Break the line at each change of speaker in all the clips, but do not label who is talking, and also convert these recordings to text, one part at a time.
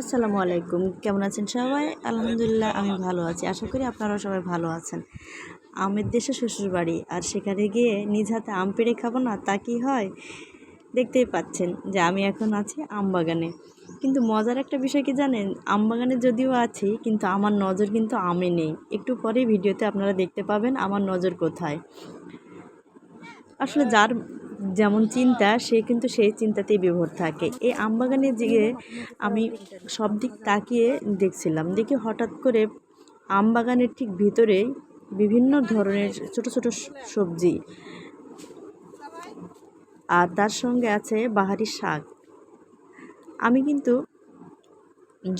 আসসালামু আলাইকুম। কেমন আছেন সবাই? আলহামদুলিল্লাহ, আমি ভালো আছি। আশা করি আপনারাও সবাই ভালো আছেন। আমের দেশে শ্বশুর বাড়ি, আর সেখানে গিয়ে নিজ হাতে আম পেড়ে খাব না, তা কি হয়? দেখতেই পাচ্ছেন যে আমি এখন আছি আম বাগানে। কিন্তু মজার একটা বিষয় কি জানেন? আম বাগানে যদিও আছি, কিন্তু আমার নজর কিন্তু আমে নেই। একটু পরে ভিডিওতে আপনারা দেখতে পাবেন আমার নজর কোথায়। আসলে যার যেমন চিন্তা, সে কিন্তু সেই চিন্তাতেই বিভোর থাকে। এই আমবাগানে গিয়ে আমি সব দিক তাকিয়ে দেখছিলাম। দেখি হঠাৎ করে আমবাগানের ঠিক ভিতরে বিভিন্ন ধরনের ছোট ছোট সবজি আর তার সঙ্গে আছে বাহারি শাক। আমি কিন্তু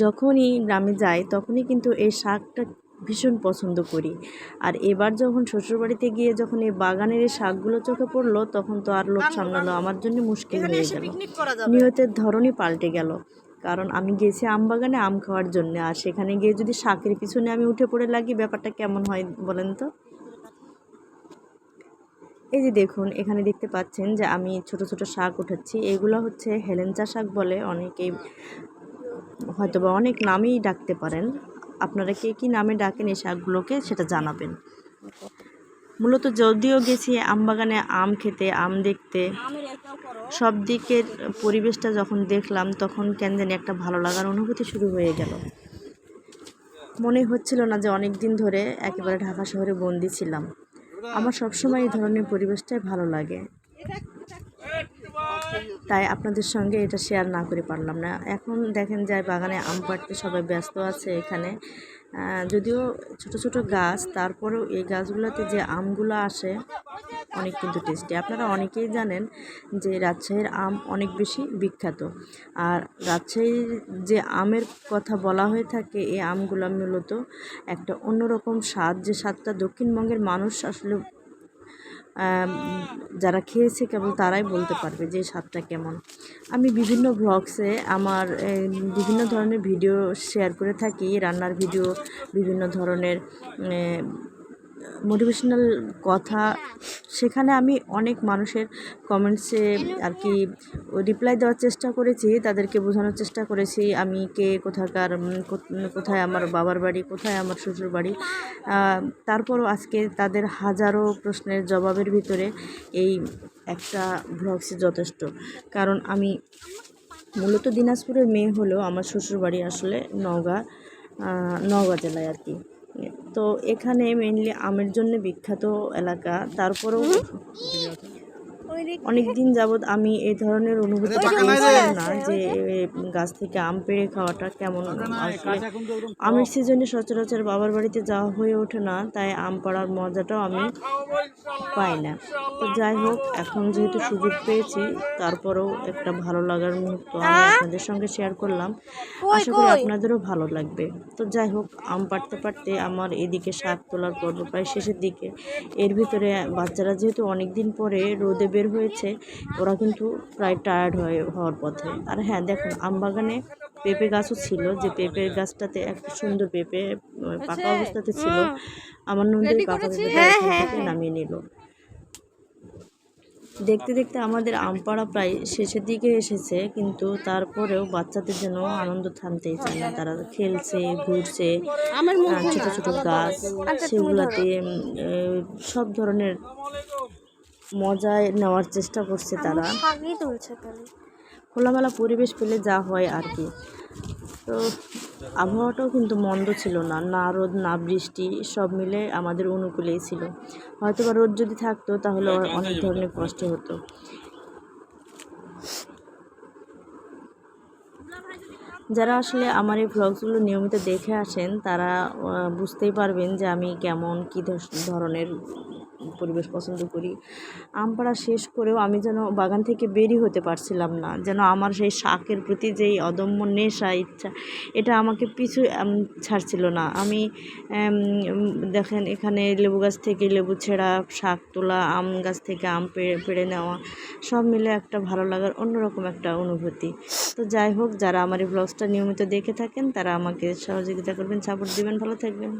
যখনই গ্রামে যাই, তখনই কিন্তু এই শাকটা ভীষণ পছন্দ করি। আর এবার যখন শ্বশুরবাড়িতে গিয়ে যখন এই বাগানের এই শাকগুলো চোখে পড়ল তখন তো আর লোক সামলালো। আমার জন্য মুশকিল হয়ে গেল। নিয়তের ধরনই পাল্টে গেল। কারণ আমি গেছি আম বাগানে আম খাওয়ার জন্য। আর সেখানে গিয়ে যদি শাকের পিছনে আমি উঠে পড়ে লাগি ব্যাপারটা কেমন হয় বলেন তো? এই যে দেখুন এখানে দেখতে পাচ্ছেন যে আমি ছোট ছোট শাক উঠাচ্ছি এগুলো হচ্ছে হেলেঞ্চা শাক বলে। অনেকেই হয়তোবা অনেক নামেই ডাকতে পারেন। আপনারা কে কী নামে ডাকেন এই শাকগুলোকে সেটা জানাবেন। মূলত যদিও গেছি আম বাগানে আম খেতে, আম দেখতে, সব দিকের পরিবেশটা যখন দেখলাম তখন কেন জানি একটা ভালো লাগার অনুভূতি শুরু হয়ে গেল। মনে হচ্ছিল না যে অনেক দিন ধরে একেবারে ঢাকা শহরে বন্দি ছিলাম। আমার সবসময় এই ধরনের পরিবেশটাই ভালো লাগে। তাই আপনাদের সঙ্গে এটা শেয়ার না করে পারলাম না। এখন দেখেন যায় বাগানে আম পাড়তে সবাই ব্যস্ত আছে এখানে। যদিও ছোট ছোট গাছ, তারপরেও এই গাছগুলোতে যে আমগুলো আসে, অনেক কিন্তু টেস্টি আপনারা অনেকেই জানেন যে রাজশাহীর আম অনেক বেশি বিখ্যাত। আর রাজশাহীর যে আমের কথা বলা হয়ে থাকে, এই আমগুলো মূলত একটা অন্যরকম স্বাদ, যে স্বাদটা দক্ষিণবঙ্গের মানুষ আসলে যারা খেয়েছে কেবল তারাই বলতে পারবে যে স্বাদটা কেমন। আমি বিভিন্ন ব্লগসে আমার বিভিন্ন ধরনের ভিডিও শেয়ার করে থাকি, রান্নার ভিডিও বিভিন্ন ধরনের মোটিভেশনাল কথা, সেখানে আমি অনেক মানুষের কমেন্টসে আর কি রিপ্লাই দেওয়ার চেষ্টা করেছি, তাদেরকে বোঝানোর চেষ্টা করেছি, আমি কে, কোথাকার কোথায় আমার বাবার বাড়ি, কোথায় আমার শ্বশুর বাড়ি। তারপরও আজকে তাদের হাজারো প্রশ্নের জবাবের ভিতরে এই একটা ভ্লগসে যথেষ্ট। কারণ আমি মূলত দিনাজপুরের মেয়ে হলেও আমার শ্বশুর বাড়ি আসলে নওগাঁ নওগাঁ জেলায় আর কি। তো এখানে মেনলি আমের জন্য বিখ্যাত এলাকা। তারপরেও অনেক দিন যাবৎ আমি এই ধরনের অনুভূতিটা পেয়েছিলাম না যে গাছ থেকে আম পেড়ে খাওয়াটা কেমন আসলে। আমের সিজনে সচরাচর বাবার বাড়িতে যাওয়া হয়ে ওঠে না তাই আম পাড়ার মজাটাও আমি পাই না। তো যাই হোক এখন যেহেতু সুযোগ পেয়েছি তারপরেও একটা ভালো লাগার মুহূর্ত আমি আপনাদের সঙ্গে শেয়ার করলাম। আশা করি আপনাদেরও ভালো লাগবে। তো যাই হোক আম পাড়তে পারতে আমার এদিকে শাক তোলার পর্ব প্রায় শেষের দিকে। এর ভিতরে বাচ্চারা যেহেতু অনেক দিন পরে রোদে বের হয়েছে। ওরা কিন্তু প্রায় টায়ার্ড হয়ে হওয়ার পথে। আর হ্যাঁ দেখুন আমবাগানে পেঁপে গাছও ছিল যে পেঁপের গাছটাতে একটা সুন্দর পেঁপে পাকা অবস্থাতে ছিল। আমার নন্দী পাকা পেঁপেটা নামিয়ে নিল। দেখতে দেখতে আমাদের আমপাড়া প্রায় শেষের দিকে এসেছে কিন্তু তারপরেও বাচ্চাদের জন্য আনন্দ থামতেই চায় না। তারা খেলছে ঘুরছে ছোটো ছোটো গাছ সেগুলাতে সব ধরনের মজায় নেওয়ার চেষ্টা করছে তারা। খোলামেলা পরিবেশ পেলে যা হয় আর কি। তো আবহাওয়াটাও কিন্তু মন্দ ছিল না। না রোদ না বৃষ্টি সব মিলে আমাদের অনুকূলেই ছিল। হয়তো বা রোদ যদি থাকতো তাহলে অনেক ধরনের কষ্ট হতো। যারা আসলে আমার এই ভ্লগসগুলো নিয়মিত দেখে আসেন তারা বুঝতেই পারবেন যে আমি কেমন কী ধরনের পরিবেশ পছন্দ করি। আম পাড়া শেষ করেও আমি যেন বাগান থেকে বেরি হতে পারছিলাম না। যেন আমার সেই শাকের প্রতি যেই অদম্য নেশা, ইচ্ছা, এটা আমাকে পিছু ছাড়ছিল না। আমি দেখেন এখানে লেবু গাছ থেকে লেবু ছেঁড়া, শাক তোলা, আম গাছ থেকে আম পেড়ে পেড়ে নেওয়া, সব মিলে একটা ভালো লাগার অন্যরকম একটা অনুভূতি। তো যাই হোক, যারা আমার এই ব্লগসটা নিয়মিত দেখে থাকেন, তারা আমাকে সহযোগিতা করবেন সাপোর্ট দেবেন, ভালো থাকবেন।